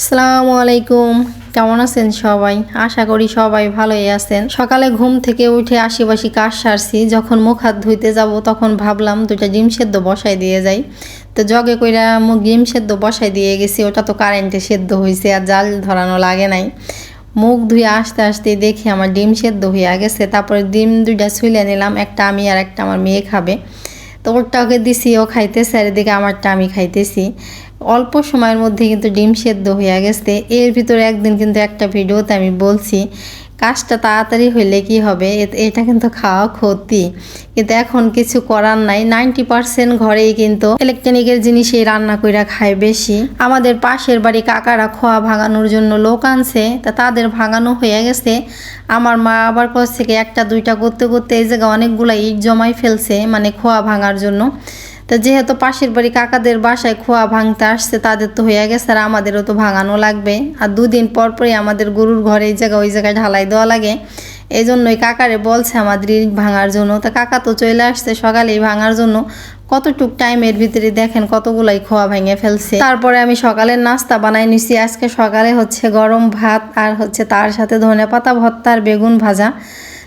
আসসালামু আলাইকুম। কেমন আছেন সবাই? আশা করি সবাই ভালোই আছেন। সকালে ঘুম থেকে উঠে আশিপাশি কাজ সারছি। যখন মুখ হাত ধুইতে যাব তখন ভাবলাম দুইটা ডিম সেদ্ধ বসাই দিয়ে যাই। তো জগে কইরা মুখ ডিম সেদ্ধ বসাই দিয়ে গেছি। ওটা তো কারেন্টে সেদ্ধ হয়েছে আর জাল ধরানো লাগে নাই। মুখ ধুয়ে আসতে আসতে দেখি আমার ডিম সেদ্ধ হয়ে গেছে। তারপরে ডিম দুইটা ছুলে নিলাম। একটা আমি আর একটা আমার মেয়ে খাবে। তো ওরটা ওকে দিছি, ও খাইতেছে। আর এদিকে আমারটা আমি খাইতেছি। অল্প সময়ের মধ্যে কিন্তু ডিম সেদ্ধ হয়ে গেছে। এর ভিতরে একদিন কিন্তু একটা ভিডিওতে আমি বলছি, কাজটা তাড়াতাড়ি হইলে কি হবে? এটা কিন্তু খাওয়া ক্ষতি। কিন্তু এখন কিছু করার নাই। নাইনটি পার্সেন্ট ঘরেই কিন্তু ইলেকট্রনিকের জিনিসই রান্না কইরা খায় বেশি। আমাদের পাশের বাড়ি কাকারা খোয়া ভাঙানোর জন্য লোক আনছে, তা তাদের ভাঙানো হয়ে গেছে। আমার মা আবার কাছ থেকে একটা দুইটা করতে করতে এই জায়গায় অনেকগুলা ইট জমাই ফেলছে মানে খোয়া ভাঙার জন্য। তো যেহেতু পাশের বাড়ি কাকাদের বাসায় খোয়া ভাঙতে আসছে, তাদের তো হয়ে গেছে আর আমাদেরও তো ভাঙানো লাগবে। আর দুদিন পর পরই আমাদের গরুর ঘরে এই জায়গা ওই জায়গায় ঢালাই দেওয়া লাগে। এই জন্যই কাকারে বলছে আমাদের ইট ভাঙার জন্য। তা কাকা তো চলে আসছে সকালেই ভাঙার জন্য। কতটুক টাইমের ভিতরে দেখেন কতগুলাই খোয়া ভেঙে ফেলছে। তারপরে আমি সকালের নাস্তা বানাই নিছি। আজকে সকালে হচ্ছে গরম ভাত আর হচ্ছে তার সাথে ধনে পাতা ভর্তা আর বেগুন ভাজা।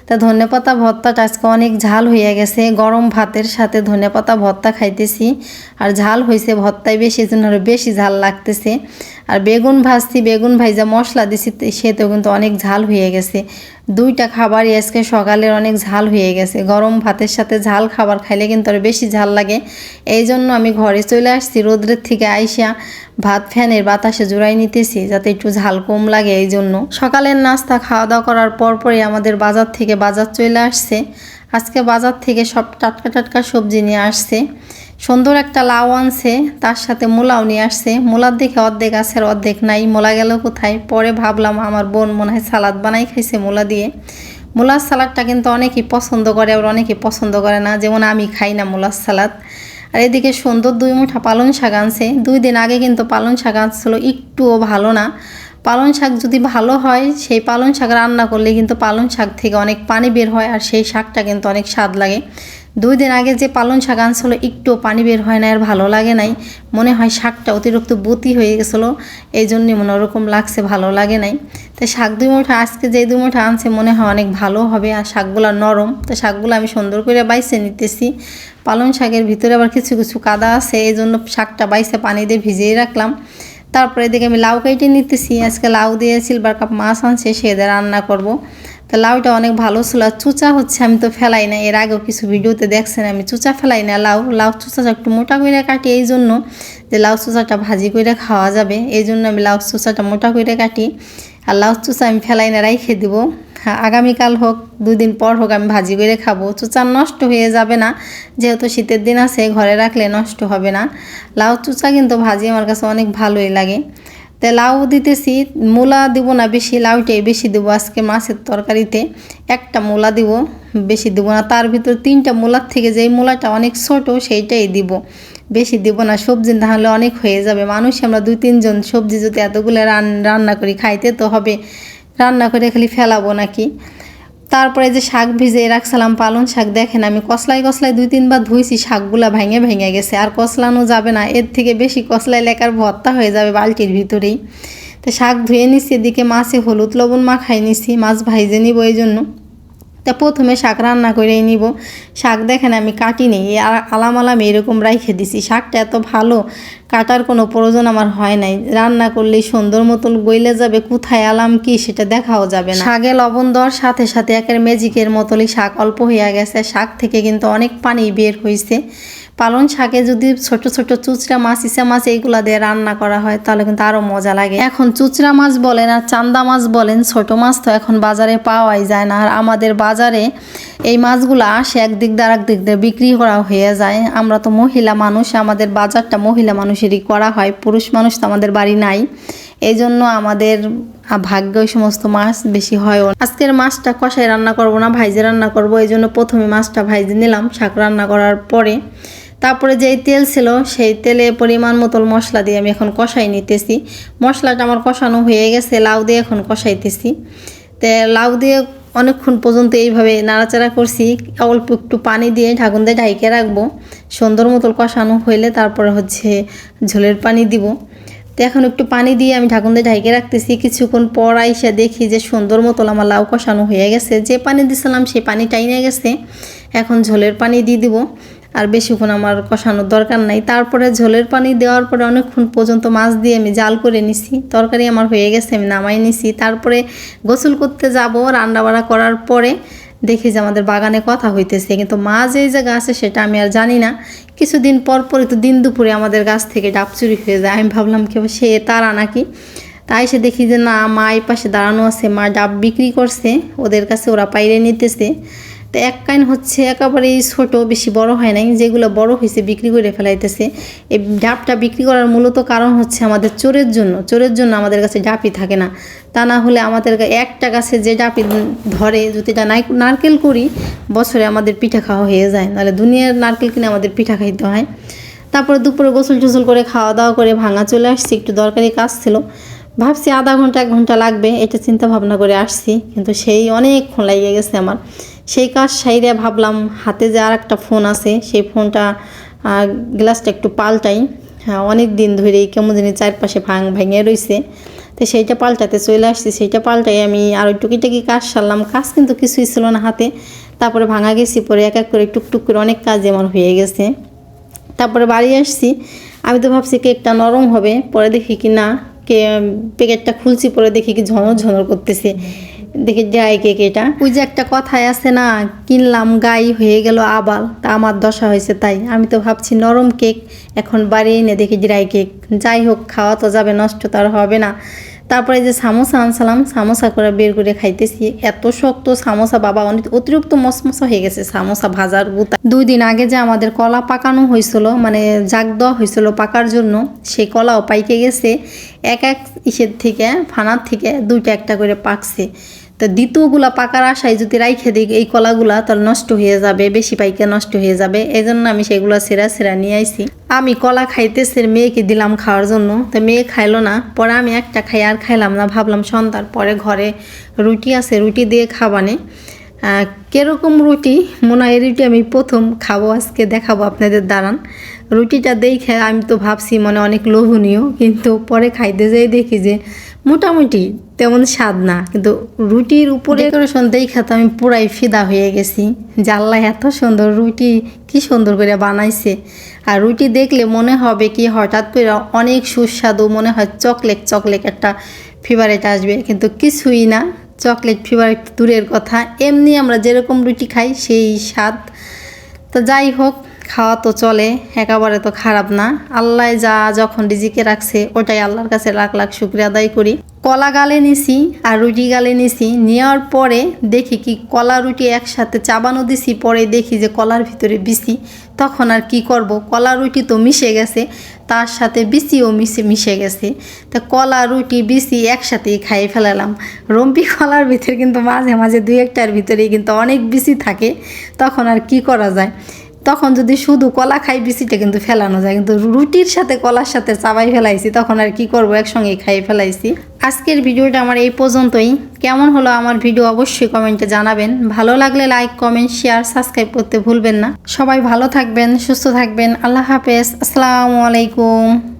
তা ধনেপাতা ভর্তাটা আজকে অনেক ঝাল হইয়া গেছে। গরম ভাতের সাথে ধনেপাতা ভর্তা খাইতেছি। আর ঝাল হয়েছে ভর্তায় বেশি জন্য বেশি ঝাল লাগতেছে। আর বেগুন ভাজছি, বেগুন ভাইজা মশলা দিছি, তে- সেতেও কিন্তু অনেক ঝাল হয়ে গেছে। দুইটা খাবারই আজকে সকালের অনেক ঝাল হয়ে গেছে। গরম ভাতের সাথে ঝাল খাবার খাইলে কিন্তু আর বেশি ঝাল লাগে। এই জন্য আমি ঘরে চলে আসছি, রোদ্রের থেকে আইসা ভাত ফ্যানের বাতাসে জোড়াই নিতেছি, যাতে একটু ঝাল কম লাগে এই জন্য সকালের নাস্তা খাওয়া দাওয়া করার পরপরই আমাদের বাজার থেকে বাজার চলে আসছে। আজকে বাজার থেকে সব টাটকা টাটকা সবজি নিয়ে আসছে। সুন্দর একটা লাউ আনছে, তার সাথে মূলাও নিয়ে আসছে। মূলার দেখে অর্ধেক আর অর্ধেক নাই। মূলা গেল কোথায়? পরে ভাবলাম আমার বোন মনে হয় সালাদ বানাই খাইছে মূলা দিয়ে। মূলার সালাদটা কিন্তু অনেকেই পছন্দ করে, আবার অনেকেই পছন্দ করে না। যেমন আমি খাই না মূলার সালাদ। আর এদিকে সুন্দর দুই মুঠা পালং শাক আনছে। দুই দিন আগে কিন্তু পালং শাক আনছিল, একটুও ভালো না। পালং শাক যদি ভালো হয়, সেই পালং শাক রান্না করলে কিন্তু পালং শাক থেকে অনেক পানি বের হয় আর সেই শাকটা কিন্তু অনেক স্বাদ লাগে। দুই দিন আগে যে পালং শাক আনছিল, একটুও পানি বের হয় না আর ভালো লাগে নাই। মনে হয় শাকটা অতিরিক্ত বতি হয়ে গেছিল, এই জন্যে মনে ওরকম লাগছে, ভালো লাগে নাই। তো শাক দুই মুঠা, আজকে যে দুই মুঠা আনছে, মনে হয় অনেক ভালো হবে আর শাকগুলো নরম। তো শাকগুলো আমি সুন্দর করে বাইসে নিতেছি। পালং শাকের ভিতরে আবার কিছু কিছু কাদা আছে, এই জন্য শাকটা বাইসে পানি দিয়ে ভিজিয়ে রাখলাম। তারপরে এদিকে আমি লাউ কেটে নিতেছি। আজকে লাউ দিয়ে সিলভার কাপ মাছ আনছে সেদের রান্না করব। তো লাউটা অনেক ভালো ছিল। আর চুচা হচ্ছে আমি তো ফেলাই না এর আগেও কিছু ভিডিওতে দেখছেন আমি চুচা ফেলাই না লাউ। লাউ চুচাটা একটু মোটা করে কাটি এই জন্য যে লাউ চুচাটা ভাজি করে খাওয়া যাবে এই জন্য আমি লাউ চুচাটা মোটা করে কাটি। আর লাউ চুচা আমি ফেলাই না রাইখে দিব। হ্যাঁ, আগামীকাল হোক দুদিন পর হোক আমি ভাজি করে খাব। চুচা নষ্ট হয়ে যাবে না যেহেতু শীতের দিন আছে ঘরে রাখলে নষ্ট হবে না। লাউ চুচা কিন্তু ভাজি আমার কাছে অনেক ভালোই লাগে। তো লাউ দিতেছি, মূলা দিব না বেশি, লাউটাই বেশি দেবো। আজকে মাছের তরকারিতে একটা মূলা দিব, বেশি দিব না। তার ভিতর তিনটা মূলার থেকে যেই মূলাটা অনেক ছোটো, সেইটাই দিব। বেশি দিব না, সবজি তাহলে অনেক হয়ে যাবে। মানুষ আমরা দুই, তিনজন সবজি যদি এতগুলো রান, রান্না করি, খাইতে তো হবে। রান্না করে খালি ফেলাবো নাকি? তারপরে যে শাক ভিজে রাখছিলাম পালন শাক, দেখেন আমি কসলাই কসলাই দুই তিনবার ধুইছি, শাকগুলা ভেঙে ভেঙে গেছে। আর কসলানো যাবে না, এর থেকে বেশি কসলাই লেখার ভর্তা হয়ে যাবে বালতির ভিতরেই। তো শাক ধুয়ে নিছি, এদিকে মাছে হলুদ লবণ মাখাই নিছি, মাছ ভাইজে নিব এই জন্য তা প্রথমে শাক রান্না করেই নিব। শাক দেখেন আমি কাটিনি আলাম আলাম এরকম রাইখে দিছি। শাকটা এত ভালো, কাটার কোনো প্রয়োজন আমার হয় নাই। রান্না করলেই সুন্দর মতন গইলে যাবে, কোথায় আলাম কি সেটা দেখাও যাবে না। শাকে লবণ দেওয়ার সাথে সাথে একের ম্যাজিকের মতনই শাক অল্প হয়ে গেছে। শাক থেকে কিন্তু অনেক পানি বের হয়েছে পালং শাকে যদি ছোট ছোট চুচরা মাছ, ইসা মাছ এইগুলা দিয়ে রান্না করা হয়, তাহলে কিন্তু আরও মজা লাগে। এখন চুচরা মাছ বলেন আর চান্দা মাছ বলেন, ছোট মাছ তো এখন বাজারে পাওয়াই যায় না। আর আমাদের বাজারে এই মাছগুলো আসে একদিক দিয়ে আরেক দিক দিয়ে বিক্রি করা হয়ে যায়। আমরা তো মহিলা মানুষ, আমাদের বাজারটা মহিলা মানুষেরই করা হয়, পুরুষ মানুষ তো আমাদের বাড়ি নাই। এই জন্য আমাদের ভাগ্য ওই সমস্ত মাছ বেশি হয় আজকের মাছটা কষায় রান্না করব না, ভাইজে রান্না করব এই জন্য প্রথমে মাছটা ভাইজে নিলাম, শাক রান্না করার পরে তারপরে যেই তেল ছিল, সেই তেলে পরিমাণ মতো মশলা দিয়ে আমি এখন কষাই নিতেছি। মশলাটা আমার কষানো হয়ে গেছে, লাউ দিয়ে এখন কষাইতেছি। তে লাউ দিয়ে অনেকক্ষণ পর্যন্ত এইভাবে নাড়াচাড়া করছি, অল্প একটু পানি দিয়ে ঢাকুন দিয়ে ঢাইকে রাখব। সুন্দর মতো কষানো হইলে তারপরে হচ্ছে ঝোলের পানি দিব। তো এখন একটু পানি দিয়ে আমি ঢাকুন দিয়ে ঢাইকে রাখতেছি। কিছুক্ষণ পর আইসা দেখি যে সুন্দর মতো আমার লাউ কষানো হয়ে গেছে। যে পানি দিছিলাম, সেই পানি টাইনে গেছে। এখন ঝোলের পানি দিয়ে দিব। আর বেশিক্ষণ আমার কষানোর দরকার নাই। তারপরে ঝোলের পানি দেওয়ার পরে অনেকক্ষণ পর্যন্ত মাছ দিয়ে আমি জাল করে নিছি। তরকারি আমার হয়ে গেছে, আমি নামাই নিছি। তারপরে গোসল করতে যাব রান্না বাড়া করার পরে দেখি যে আমাদের বাগানে কথা হইতেছে। কিন্তু মা যেই জায়গা আছে সেটা আমি আর জানি না। কিছুদিন পর পরে তো দিন দুপুরে আমাদের গাছ থেকে ডাব চুরি হয়ে যায়। আমি ভাবলাম কেউ সে তারা নাকি? তাই সে দেখি যে না, মা এই পাশে দাঁড়ানো আছে। মা ডাব বিক্রি করছে, ওদের কাছে ওরা পাইরে নিতেছে। তো এক কাইন হচ্ছে একেবারেই ছোট, বেশি বড় হয় নাই। যেগুলো বড় হয়েছে বিক্রি করে ফেলাইতেছে। এই ডাবটা বিক্রি করার মূলত কারণ হচ্ছে আমাদের চোরের জন্য। চোরের জন্য আমাদের কাছে ডাবই থাকে না। তা না হলে আমাদের একটা গাছে যে ডাবি ধরে, যদি এটা নারকেল করি, বছরে আমাদের পিঠা খাওয়া হয়ে যায়। নাহলে দুনিয়ার নারকেল কিনে আমাদের পিঠা খাইতে হয়। তারপরে দুপুরে গোসল টোসল করে খাওয়া দাওয়া করে ভাঙা চলে আসছি। একটু দরকারি কাজ ছিল। ভাবছি আধা ঘণ্টা, এক ঘণ্টা লাগবে, এটা চিন্তা ভাবনা করে আসছি। কিন্তু সেই অনেকক্ষণ লাগিয়ে গেছে আমার। সেই কাজ সাইরে ভাবলাম, হাতে যে আর একটা ফোন আছে, সেই ফোনটা গ্লাসটা একটু পাল্টাই। হ্যাঁ অনেক দিন ধরেই কেমন জানি চারপাশে ভাঙ ভেঙে রয়েছে তো সেইটা পাল্টাতে চলে আসছি, সেইটা পাল্টাই আমি আরও টুকিটাকি কাজ সারলাম। কাজ কিন্তু কিছুই ছিল না হাতে। তারপরে ভাঙা গেছি, পরে এক এক করে টুকটুক করে অনেক কাজ আমার হয়ে গেছে। তারপরে বাড়ি আসছি। আমি তো ভাবছি কেকটা নরম হবে, পরে দেখি কি না, কে, প্যাকেটটা খুলছি, পরে দেখি কি ঝনর ঝনর করতেছে। দেখি ড্রাই কে এটা। ওই যে একটা কথায় আছে না, কিনলাম গাই হয়ে গেল আবাল, তা আমার দশা হয়েছে তাই। আমি তো ভাবছি নরম কেক, এখন বাড়ি এনে দেখি ড্রাই কেক। যাই হোক, খাওয়া তো যাবে, নষ্ট তার হবে না। তারপরে যে সামোসা আনসালাম সামোসা করে বের করে খাইতেছি। এত শক্ত সামোসা, বাবা, অনেক অতিরিক্ত মশমশা হয়ে গেছে সামোসা ভাজার গুতা দুই দিন আগে যে আমাদের কলা পাকানো হয়েছিল মানে জাগ দেওয়া হয়েছিল পাকার জন্য, সেই কলাও পাইকে গেছে। এক এক ইসের থেকে, ফানার থেকে দুইটা একটা করে পাকছে। তো দ্বিতীয়গুলা পাকার আশায় যদি রাইখে দিই এই কলাগুলা, তাহলে নষ্ট হয়ে যাবে, বেশি পাইকে নষ্ট হয়ে যাবে। এই জন্য আমি সেগুলো সেরা সেরা নিয়ে আইছি। আমি কলা খাইতেছে মেয়েকে দিলাম খাওয়ার জন্য। তো মেয়ে খাইলো না, পরে আমি একটা খাই আর খাইলাম না, ভাবলাম সন্ধ্যার পরে ঘরে রুটি আছে, রুটি দিয়ে খাবানে। কীরকম রুটি? মনে হয় রুটি আমি প্রথম খাব, আজকে দেখাবো আপনাদের দাঁড়ান। রুটিটা দেখে আমি তো ভাবছি মানে অনেক লোভনীয়, কিন্তু পরে খাইতে যেয়ে দেখি যে মোটামুটি তেমন স্বাদ না, কিন্তু রুটির উপরে ডেকোরেশন দেখা তো আমি পুরাই ফিদা হয়ে গেছি। আল্লাহ এত সুন্দর রুটি, কি সুন্দর করে বানাইছে। আর রুটি দেখলে মনে হবে কি হঠাৎ করে অনেক সুস্বাদু, মনে হয় চকলেট চকলেট একটা ফিভারেট আসবে। কিন্তু কিছুই না, চকলেট ফেভারিট দূরের কথা। এমনি আমরা যেরকম রুটি খাই, সেই স্বাদ। তো যাই হোক খাওয়া তো চলে, একেবারে তো খারাপ না। আল্লাহ যা যখন রিজিকে রাখছে, ওটাই আল্লাহর কাছে লাখ লাখ শুক্রিয়া আদায় করি। কলা গালে নিছি আর রুটি গালে নিছি, নেওয়ার পরে দেখি কি কলা, রুটি একসাথে চাবানো দিছি, পরে দেখি যে কলার ভিতরে বিসি তখন আর কি করব? কলা, রুটি তো মিশে গেছে, তার সাথে বিসিও মিশে মিশে গেছে। তা কলা, রুটি বিসি একসাথেই খাইয়ে ফেলালাম। রম্পি কলার ভিতরে কিন্তু মাঝে মাঝে দুই একটার ভিতরেই কিন্তু অনেক বিসি থাকে। তখন আর কি করা যায়? তখন যদি শুধু কলা খাই, বিচিটা কিন্তু ফেলানো যায়। কিন্তু রুটির সাথে কলার সাথে চাবাই ফেলাইছি, তখন আর কি করব? একসঙ্গে খাইয়ে ফেলাইছি। আজকের ভিডিওটা আমার এই পর্যন্তই। কেমন হলো আমার ভিডিও অবশ্যই কমেন্টে জানাবেন। ভালো লাগলে লাইক, কমেন্ট, শেয়ার, সাবস্ক্রাইব করতে ভুলবেন না। সবাই ভালো থাকবেন, সুস্থ থাকবেন। আল্লাহ হাফেজ। আসসালামু আলাইকুম।